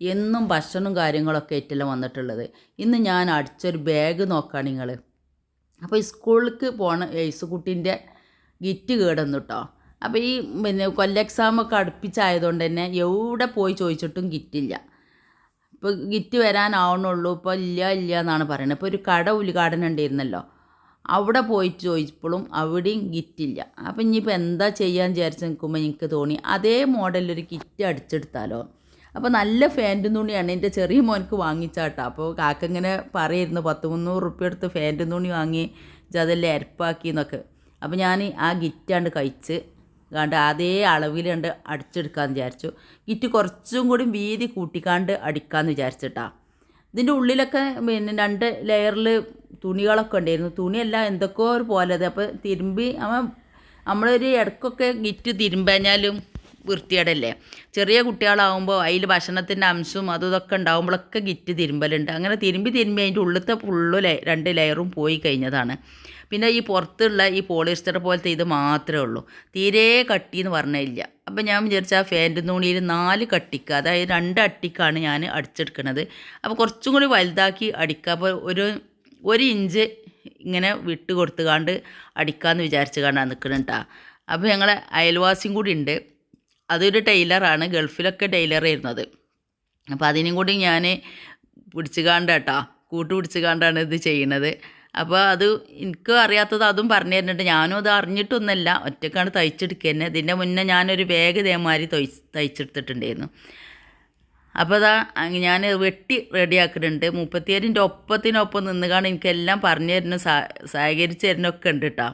എന്നും ഭക്ഷണവും കാര്യങ്ങളൊക്കെ ആയിട്ടല്ല വന്നിട്ടുള്ളത്. ഇന്ന് ഞാൻ അടിച്ചൊരു ബാഗ് നോക്കാം നിങ്ങൾ അപ്പോൾ സ്കൂളിലേക്ക് പോണ യേസുകുട്ടീന്റെ ഗിറ്റ് കേടന്നു കേട്ടോ അപ്പോൾ ഈ പിന്നെ കൊല്ല എക്സാമൊക്കെ അടുപ്പിച്ചായതുകൊണ്ട് തന്നെ എവിടെ പോയി ചോദിച്ചിട്ടും ഗിറ്റില്ല ഇപ്പോൾ ഗിറ്റ് വരാനാവണുള്ളൂ ഇപ്പോൾ ഇല്ല ഇല്ല എന്നാണ് പറയുന്നത് ഇപ്പോൾ ഒരു കട ഉദ്ഘാടനം ഉണ്ടായിരുന്നല്ലോ. അവിടെ പോയിട്ട് ചോദിച്ചപ്പോഴും അവിടെയും ഗിറ്റില്ല അപ്പം ഇനിയിപ്പോൾ എന്താ ചെയ്യാൻ വിചാരിച്ച് നിൽക്കുമ്പോൾ എനിക്ക് തോന്നി അതേ മോഡലൊരു കിറ്റ് അടിച്ചെടുത്താലോ. അപ്പോൾ നല്ല ഫാന്റും തുണിയാണ് എന്റെ ചെറിയ മോനക്ക് വാങ്ങിച്ചാട്ടോ. അപ്പോൾ കാക്ക ഇങ്ങനെ പറയായിരുന്നു പത്ത് മുന്നൂറ് റുപ്യ എടുത്ത് ഫാന്റും തുണി വാങ്ങി അതെല്ലാം അരപ്പാക്കി എന്നൊക്കെ. അപ്പോൾ ഞാൻ ആ ഗിറ്റാണ്ട് കഴിച്ച് കണ്ട് അതേ അളവിൽ കണ്ട് അടിച്ചെടുക്കാമെന്ന് വിചാരിച്ചു. ഗിറ്റ് കുറച്ചും കൂടി വീതി കൂട്ടിക്കാണ്ട് അടിക്കാമെന്ന് വിചാരിച്ചിട്ടാ. ഇതിന്റെ ഉള്ളിലൊക്കെ പിന്നെ രണ്ട് ലെയറിൽ തുണികളൊക്കെ ഉണ്ടായിരുന്നു. തുണിയല്ല എന്തൊക്കെയോ ഒരു പോലെ അപ്പോൾ തിരുമ്പി അവൻ നമ്മളൊരു ഇടക്കൊക്കെ ഗിറ്റ് തിരുമ്പഞ്ഞാലും വൃത്തിയേടല്ലേ ചെറിയ കുട്ടികളാകുമ്പോൾ അതിൽ ഭക്ഷണത്തിന്റെ അംശവും അതും ഇതൊക്കെ ഉണ്ടാകുമ്പോഴൊക്കെ ഗിറ്റ് തിരുമ്പലുണ്ട്. അങ്ങനെ തിരുമ്പി തിരുമ്പി അതിന്റെ ഉള്ളിലത്തെ ഫുള്ള് ലേ രണ്ട് ലെയറും പോയി കഴിഞ്ഞതാണ്. പിന്നെ ഈ പുറത്തുള്ള ഈ പോളിസ്റ്റർ പോലത്തെ ഇത് മാത്രമേ ഉള്ളൂ. തീരെ കട്ടി എന്ന് പറഞ്ഞില്ല. അപ്പം ഞാൻ വിചാരിച്ച ആ ഫാന്റെ തുണിയിൽ നാല് കട്ടിക്ക് അതായത് രണ്ട് അട്ടിക്കാണ് ഞാൻ അടിച്ചെടുക്കുന്നത് അപ്പോൾ കുറച്ചും കൂടി വലുതാക്കി അടിക്കുക. അപ്പോൾ ഒരു ഒരു ഇഞ്ച് ഇങ്ങനെ വിട്ട് കൊടുത്തുകാണ്ട് അടിക്കാമെന്ന് വിചാരിച്ച് കാണാൻ നിൽക്കുന്നുണ്ടാ അപ്പോൾ ഞങ്ങളെ അയൽവാസിയും കൂടി ഉണ്ട്. അതൊരു ടൈലറാണ് ഗൾഫിലൊക്കെ ടൈലർ ആയിരുന്നത്. അപ്പോൾ അതിനും കൂടി ഞാൻ പിടിച്ച് കാണ്ട കേട്ടോ കൂട്ട് പിടിച്ച് കാണ്ടാണ് ഇത് ചെയ്യണത്. അപ്പോൾ അത് എനിക്ക് അറിയാത്തത് അതും പറഞ്ഞു തരുന്നുണ്ട്. ഞാനും അത് അറിഞ്ഞിട്ടൊന്നുമല്ല. ഒറ്റക്കാണ് തയ്ച്ചെടുക്കുക തന്നെ. ഇതിന്റെ മുന്നേ ഞാനൊരു ബാഗ് ഇതേമാതിരി തയ്ച്ച് തയ്ച്ചെടുത്തിട്ടുണ്ടായിരുന്നു. അപ്പോൾ അതാ ഞാൻ വെട്ടി റെഡിയാക്കുന്നുണ്ട്. മുപ്പത്തിയേഴിന്റെ ഒപ്പത്തിനൊപ്പം നിന്നുകാണ് എനിക്കെല്ലാം പറഞ്ഞു തരുന്ന സഹകരിച്ച് തരുന്നൊക്കെ ഉണ്ട് കേട്ടോ.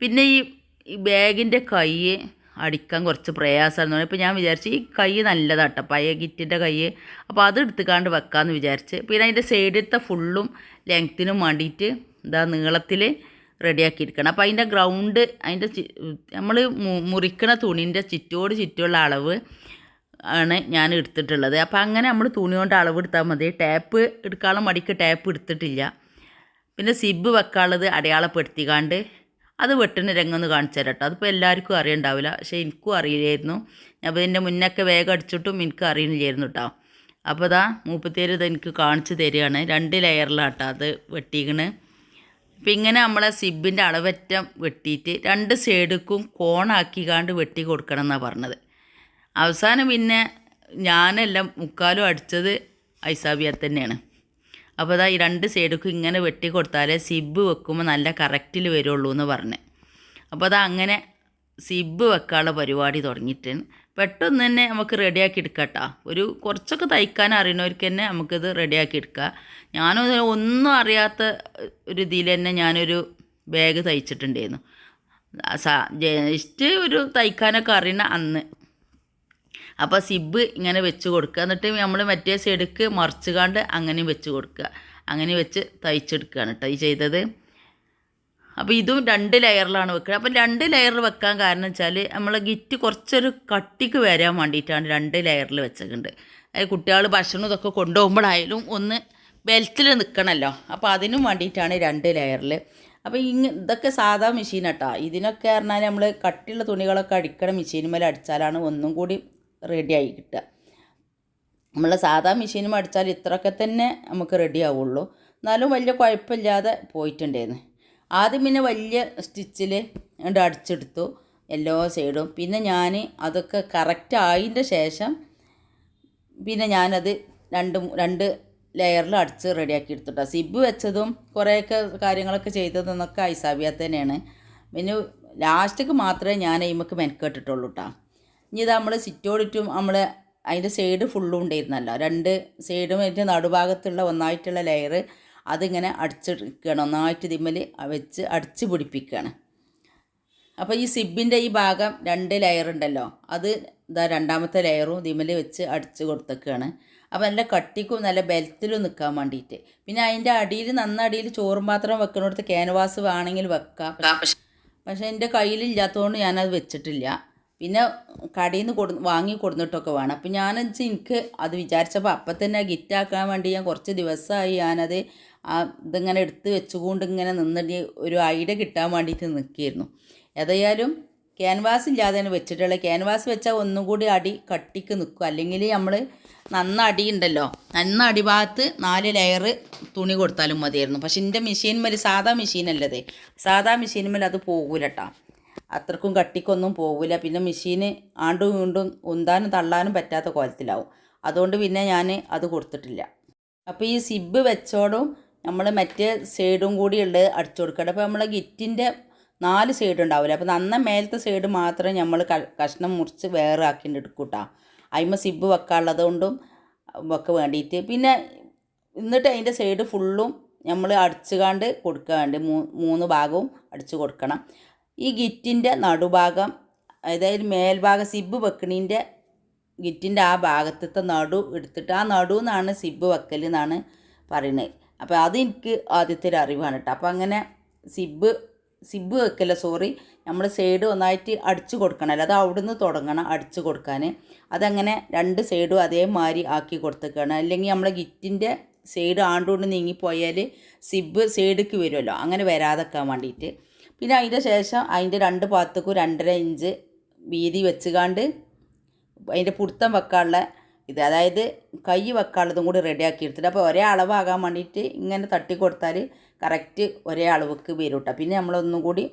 പിന്നെ ഈ ബാഗിന്റെ കൈ അടിക്കാൻ കുറച്ച് പ്രയാസമായിരുന്നു. ഇപ്പോൾ ഞാൻ വിചാരിച്ചു ഈ കൈ നല്ലതാട്ടോ പഴയ കിറ്റിന്റെ കൈ. അപ്പോൾ അത് എടുത്തുകാണ്ട് വെക്കാമെന്ന് വിചാരിച്ച് പിന്നെ അതിന്റെ സൈഡിലത്തെ ഫുള്ളും ലെങ്ത്തിനും വേണ്ടിയിട്ട് ഇതാ നീളത്തിൽ റെഡിയാക്കിയിരിക്കണം. അപ്പോൾ അതിന്റെ ഗ്രൗണ്ട് അതിന്റെ നമ്മൾ മുറിക്കണ തുണീന്റെ ചുറ്റോട് ചുറ്റുമുള്ള അളവ് ആണ് ഞാൻ എടുത്തിട്ടുള്ളത്. അപ്പോൾ അങ്ങനെ നമ്മൾ തുണി കൊണ്ട് അളവ് എടുത്താൽ മതി. ടാപ്പ് എടുക്കാനുള്ള മടിക്ക് ടാപ്പ് എടുത്തിട്ടില്ല. പിന്നെ സിബ് വെക്കാനുള്ളത് അടയാളപ്പെടുത്തിക്കാണ്ട് അത് വെട്ടുന്ന രംഗമൊന്ന് കാണിച്ചു തരാം കേട്ടോ. അതിപ്പോൾ എല്ലാവർക്കും അറിയണ്ടാവില്ല. പക്ഷേ എനിക്കും അറിയില്ലായിരുന്നു. അപ്പോൾ ഇതിന്റെ മുന്നൊക്കെ വേഗം അടിച്ചിട്ടും എനിക്ക് അറിയില്ലായിരുന്നു കേട്ടോ. അപ്പോൾ ഇതാ മൂപ്പത്തേര് ഇത് എനിക്ക് കാണിച്ചു തരികയാണ്. രണ്ട് ലെയറിലാണ് കേട്ടോ അത് വെട്ടിക്കണ്. അപ്പം ഇങ്ങനെ നമ്മളെ സിബിന്റെ അളവറ്റം വെട്ടിയിട്ട് രണ്ട് സൈഡിക്കും കോണാക്കിക്കാണ്ട് വെട്ടി കൊടുക്കണം എന്നാണ് പറഞ്ഞത്. അവസാനം പിന്നെ ഞാനെല്ലാം മുക്കാലും അടിച്ചത് ഐസാബിയ തന്നെയാണ്. അപ്പോൾ അതാ ഈ രണ്ട് സൈഡിക്കും ഇങ്ങനെ വെട്ടി കൊടുത്താലേ സിബ് വെക്കുമ്പോൾ നല്ല കറക്റ്റിൽ വരുള്ളൂ എന്ന് പറഞ്ഞ്. അപ്പോൾ അതാ അങ്ങനെ സിബ് വെക്കാനുള്ള പരിപാടി തുടങ്ങിയിട്ട് പെട്ടെന്ന് തന്നെ നമുക്ക് റെഡിയാക്കി എടുക്കട്ടോ. ഒരു കുറച്ചൊക്കെ തയ്ക്കാൻ അറിയുന്നവർക്ക് തന്നെ നമുക്കിത് റെഡിയാക്കി എടുക്കാം. ഞാനും ഒന്നും അറിയാത്ത ഒരു ഇതിൽ തന്നെ ഞാനൊരു ബാഗ് തയ്ച്ചിട്ടുണ്ടായിരുന്നു. ജസ്റ്റ് ഒരു തയ്ക്കാനൊക്കെ അറിയണ അന്ന്. അപ്പോൾ സിബ് ഇങ്ങനെ വെച്ച് കൊടുക്കുക. എന്നിട്ട് നമ്മൾ മറ്റേ സൈഡിക്ക് മറിച്ചുകാണ്ട് അങ്ങനെ വെച്ച് കൊടുക്കുക. അങ്ങനെ വെച്ച് തയ്ച്ചെടുക്കുകയാണ് കേട്ടോ ഈ ചെയ്തത്. അപ്പോൾ ഇതും രണ്ട് ലെയറിലാണ് വെക്കുക അപ്പോൾ രണ്ട് ലെയറിൽ വെക്കാൻ കാരണം വെച്ചാൽ നമ്മൾ ഗിറ്റ് കുറച്ചൊരു കട്ടിക്ക് വരാൻ വേണ്ടിയിട്ടാണ് രണ്ട് ലെയറിൽ വെച്ചിട്ടുണ്ട് അതായത് കുട്ടികൾ ഭക്ഷണം ഇതൊക്കെ കൊണ്ടുപോകുമ്പോഴായാലും ഒന്ന് ബെൽറ്റിൽ നിൽക്കണമല്ലോ അപ്പോൾ അതിനും വേണ്ടിയിട്ടാണ് രണ്ട് ലെയറിൽ അപ്പോൾ ഇങ്ങ ഇതൊക്കെ സാധാ മെഷീൻ കേട്ടോ ഇതിനൊക്കെ പറഞ്ഞാൽ നമ്മൾ കട്ടിയുള്ള തുണികളൊക്കെ അടിക്കണ മെഷീനുമേൽ അടിച്ചാലാണ് ഒന്നും കൂടി റെഡിയായി കിട്ടുക. നമ്മൾ സാധാ മെഷീനും അടിച്ചാൽ ഇത്രയൊക്കെ തന്നെ നമുക്ക് റെഡി ആവുള്ളൂ. എന്നാലും വലിയ കുഴപ്പമില്ലാതെ പോയിട്ടുണ്ടായിരുന്നു. ആദ്യം പിന്നെ വലിയ സ്റ്റിച്ചിൽ ഉണ്ട് അടിച്ചെടുത്തു എല്ലാ സൈഡും പിന്നെ ഞാൻ അതൊക്കെ കറക്റ്റ് ആയതിന്റെ ശേഷം പിന്നെ ഞാനത് രണ്ട് രണ്ട് ലെയറിൽ അടിച്ച് റെഡിയാക്കി എടുത്തിട്ടോ. സിബ് വെച്ചതും കുറേയൊക്കെ കാര്യങ്ങളൊക്കെ ചെയ്തതെന്നൊക്കെ ഐസാബിയ പിന്നെ ലാസ്റ്റക്ക് മാത്രമേ ഞാൻ അയിമക്ക് മെനക്കെട്ടിട്ടുള്ളൂ കേട്ടോ ഇനി ഇത് നമ്മൾ സിറ്റോടിറ്റും നമ്മൾ അതിന്റെ സൈഡ് ഫുള്ളും ഉണ്ടായിരുന്നല്ലോ രണ്ട് സൈഡും അതിന്റെ നടുഭാഗത്തുള്ള ഒന്നായിട്ടുള്ള ലെയർ അതിങ്ങനെ അടിച്ചെടുക്കുകയാണ് ഒന്നായിട്ട് തിമ്മൽ വെച്ച് അടിച്ച് പിടിപ്പിക്കുകയാണ് അപ്പോൾ ഈ സിബിന്റെ ഈ ഭാഗം രണ്ട് ലെയർ ഉണ്ടല്ലോ അത് ഇതാ രണ്ടാമത്തെ ലെയറും തിമ്മൽ വെച്ച് അടിച്ച് കൊടുത്തേക്കുകയാണ് അപ്പോൾ നല്ല കട്ടിക്കും നല്ല ബെൽറ്റിലും നിൽക്കാൻ വേണ്ടിയിട്ട് പിന്നെ അതിന്റെ അടിയിൽ നന്നടിയിൽ ചോറും പാത്രം വെക്കുന്നിടത്ത് ക്യാൻവാസ് വേണമെങ്കിൽ വെക്കാം പക്ഷേ എന്റെ കയ്യിലില്ലാത്തതുകൊണ്ട് ഞാനത് വെച്ചിട്ടില്ല പിന്നെ കടയിൽ നിന്ന് കൊടു വാങ്ങി കൊടുത്തിട്ടൊക്കെ വേണം. അപ്പം ഞാൻ വെച്ചാൽ എനിക്ക് അത് വിചാരിച്ചപ്പോൾ അപ്പം തന്നെ ഗിറ്റാക്കാൻ വേണ്ടി ഞാൻ കുറച്ച് ദിവസമായി ഞാനത് ഇതിങ്ങനെ എടുത്ത് വെച്ചുകൊണ്ട് ഇങ്ങനെ നിന്നിട്ട് ഒരു ഐഡിയ കിട്ടാൻ വേണ്ടിയിട്ട് നിൽക്കിയിരുന്നു ഏതായാലും ക്യാൻവാസ് ഇല്ലാതെയാണ് വെച്ചിട്ടുള്ളത് ക്യാൻവാസ് വെച്ചാൽ ഒന്നും കൂടി അടി കട്ടിക്ക് നിൽക്കും അല്ലെങ്കിൽ നമ്മൾ നന്ന അടിയുണ്ടല്ലോ നന്ന അടിഭാഗത്ത് നാല് ലെയർ തുണി കൊടുത്താലും മതിയായിരുന്നു. പക്ഷെ എന്റെ മെഷീൻ മേൽ സാധാ മെഷീനല്ലതേ സാധാ മെഷീൻ മേൽ അത് പോകൂല കേട്ടോ അത്രക്കും കട്ടിക്കൊന്നും പോകില്ല പിന്നെ മെഷീന് ആണ്ടും വീണ്ടും ഉന്താനും തള്ളാനും പറ്റാത്ത കോലത്തിലാവും. അതുകൊണ്ട് പിന്നെ ഞാൻ അത് കൊടുത്തിട്ടില്ല. അപ്പോൾ ഈ സിബ് വെച്ചോടും നമ്മൾ മറ്റേ സൈഡും കൂടി ഉള്ളത് അടിച്ചു കൊടുക്കണം അപ്പോൾ നമ്മളെ ഗിറ്റിന്റെ നാല് സൈഡ് ഉണ്ടാവില്ല? അപ്പോൾ നന്ന മേലത്തെ സൈഡ് മാത്രം നമ്മൾ കഷ്ണം മുറിച്ച് വേറെ ആക്കിയിട്ട് എടുക്കൂട്ടാ. കേട്ടോ അതിമ സിബ് വെക്കാനുള്ളത് കൊണ്ടും ഒക്കെ വേണ്ടിയിട്ട് പിന്നെ എന്നിട്ട് അതിന്റെ സൈഡ് ഫുള്ളും നമ്മൾ അടിച്ചുകാണ്ട് കൊടുക്കുക വേണ്ടി മൂന്ന് ഭാഗവും അടിച്ചു കൊടുക്കണം. ഈ ഗിറ്റിന്റെ നടുഭാഗം അതായത് മേൽഭാഗം സിബ് വെക്കണീന്റെ ഗിറ്റിന്റെ ആ ഭാഗത്തത്തെ നടു എടുത്തിട്ട് ആ നടു എന്നാണ് സിബ് വെക്കൽ എന്നാണ് പറയുന്നത് അപ്പോൾ അത് എനിക്ക് ആദ്യത്തെ ഒരു അറിവാണ് കേട്ടോ. അപ്പോൾ അങ്ങനെ സിബ് സിബ് വെക്കല്ല സോറി നമ്മൾ സൈഡ് ഒന്നായിട്ട് അടിച്ചു കൊടുക്കണമല്ലോ അത് അവിടുന്ന് തുടങ്ങണം അടിച്ചു കൊടുക്കാൻ. അതങ്ങനെ രണ്ട് സൈഡും അതേമാതിരി ആക്കി കൊടുത്തേക്കാണ്. അല്ലെങ്കിൽ നമ്മളെ ഗിറ്റിന്റെ സൈഡ് ആണ്ടുകൊണ്ട് നീങ്ങിപ്പോയാൽ സിബ് സൈഡിലേക്ക് വരുമല്ലോ. അങ്ങനെ വരാതെക്കാൻ വേണ്ടിയിട്ട്. പിന്നെ അതിന്റെ ശേഷം അതിന്റെ രണ്ട് ഭാഗത്തേക്കും രണ്ടര ഇഞ്ച് വീതി വെച്ചുകാണ്ട് അതിന്റെ പുടുത്തം വെക്കാനുള്ള ഇത് അതായത് കൈ വെക്കാനുള്ളതും കൂടി റെഡി ആക്കി എടുത്തിട്ട് അപ്പോൾ ഒരേ അളവാകാൻ വേണ്ടിയിട്ട് ഇങ്ങനെ തട്ടി കൊടുത്താൽ കറക്റ്റ് ഒരേ അളവ്ക്ക് വരും കേട്ടോ പിന്നെ നമ്മളൊന്നും കൂടി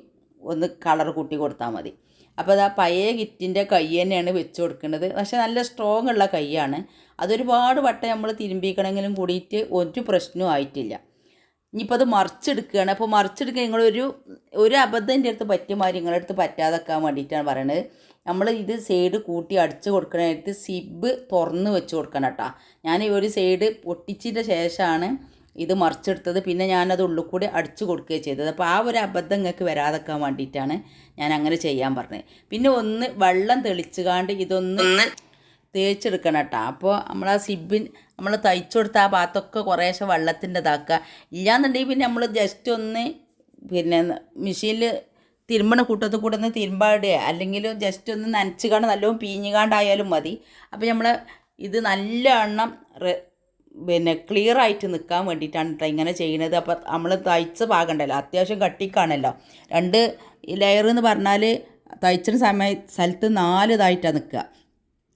ഒന്ന് കളർ കൂട്ടി കൊടുത്താൽ മതി. അപ്പോൾ അതാ പഴയ കിറ്റിന്റെ കൈ തന്നെയാണ് വെച്ച് കൊടുക്കുന്നത്. പക്ഷേ നല്ല സ്ട്രോങ് ഉള്ള കൈയാണ്. അതൊരുപാട് വട്ടം നമ്മൾ തിരുമ്പിക്കണമെങ്കിലും കൂടിയിട്ട് ഒരു പ്രശ്നവും ആയിട്ടില്ല. ഇനിയിപ്പോൾ അത് മറിച്ചെടുക്കുകയാണ്. അപ്പോൾ മറിച്ചെടുക്കുക നിങ്ങളൊരു ഒരു അബദ്ധം എന്റെ അടുത്ത് പറ്റിയ മാതിരി നിങ്ങളുടെ അടുത്ത് പറ്റാതെക്കാൻ വേണ്ടിയിട്ടാണ് പറയുന്നത് നമ്മൾ ഇത് സൈഡ് കൂട്ടി അടിച്ച് നേരത്ത് സിബ് തുറന്ന് വെച്ച് കൊടുക്കണം കേട്ടോ. ഞാൻ ഈ ഒരു സൈഡ് പൊട്ടിച്ചതിന്റെ ശേഷമാണ് ഇത് മറിച്ചെടുത്തത്. പിന്നെ ഞാനത് ഉള്ളിൽ കൂടി അടിച്ച് കൊടുക്കുകയും ചെയ്തത്. അപ്പോൾ ആ ഒരു അബദ്ധം നിങ്ങൾക്ക് വരാതെക്കാൻ വേണ്ടിയിട്ടാണ് ഞാൻ അങ്ങനെ ചെയ്യാൻ പറഞ്ഞത്. പിന്നെ ഒന്ന് വെള്ളം തെളിച്ചുകാണ്ട് ഇതൊന്ന് തേച്ചെടുക്കണം കേട്ടോ അപ്പോൾ നമ്മൾ ആ സിബിൻ നമ്മൾ തയ്ച്ചു കൊടുത്ത ആ ഭാഗത്തൊക്കെ കുറേശ്ശെ വെള്ളത്തിന്റെ ഇതാക്കുക ഇല്ലാന്നുണ്ടെങ്കിൽ പിന്നെ നമ്മൾ ജസ്റ്റ് ഒന്ന് പിന്നെ മെഷീനിൽ തിരുമ്പണ കൂട്ടത്തിൽ കൂടെ ഒന്ന് തിരുമ്പാടുക അല്ലെങ്കിൽ ജസ്റ്റ് ഒന്ന് നനച്ച് കാണും നല്ലോണം പീഞ്ഞുകാണ്ടായാലും മതി. അപ്പോൾ നമ്മൾ ഇത് നല്ല എണ്ണം പിന്നെ ക്ലിയർ ആയിട്ട് നിൽക്കാൻ വേണ്ടിയിട്ടാണ് കേട്ടോ ഇങ്ങനെ ചെയ്യുന്നത് അപ്പോൾ നമ്മൾ തയ്ച്ച് പാകണ്ടല്ലോ അത്യാവശ്യം കട്ടിക്കാണല്ലോ. രണ്ട് ലെയർ എന്ന് പറഞ്ഞാൽ തയ്ച്ചിന് സമയ സ്ഥലത്ത് നാല് ഇതായിട്ടാണ് നിൽക്കുക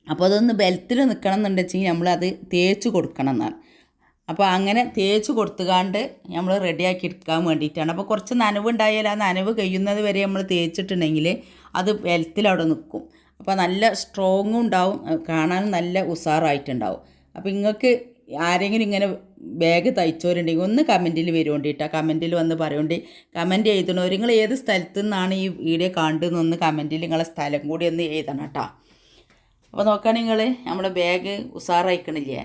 അപ്പോൾ അതൊന്ന് ബെൽത്തിൽ നിൽക്കണം എന്നുണ്ടെങ്കിൽ നമ്മളത് തേച്ച് കൊടുക്കണം എന്നാണ് അപ്പോൾ അങ്ങനെ തേച്ച് കൊടുത്തുകാണ്ട് നമ്മൾ റെഡിയാക്കി എടുക്കാൻ വേണ്ടിയിട്ടാണ്. അപ്പോൾ കുറച്ച് നനവ് നനവുണ്ടായാൽ ആ നനവ് കഴിയുന്നത് വരെ നമ്മൾ തേച്ചിട്ടുണ്ടെങ്കിൽ അത് ബെൽത്തിൽ അവിടെ നിൽക്കും. അപ്പോൾ നല്ല സ്ട്രോങ്ങും ഉണ്ടാവും. കാണാൻ നല്ല ഉഷാറായിട്ടുണ്ടാവും അപ്പോൾ നിങ്ങൾക്ക് ആരെങ്കിലും ഇങ്ങനെ ബാഗ് തയ്ച്ചവരുണ്ടെങ്കിൽ ഒന്ന് കമന്റിൽ വരുകൊണ്ടിട്ടാ കമന്റിൽ വന്ന് പറയേണ്ടി കമന്റ് എഴുതണോ? നിങ്ങൾ ഏത് സ്ഥലത്തു നിന്നാണ് ഈ വീഡിയോ കണ്ടതെന്നൊന്ന് കമന്റിൽ നിങ്ങളെ സ്ഥലം കൂടി ഒന്ന് എഴുതണം കേട്ടോ. അപ്പോൾ നോക്കുകയാണെങ്കിൽ നമ്മുടെ ബാഗ് ഉഷാറായിക്കണില്ലേ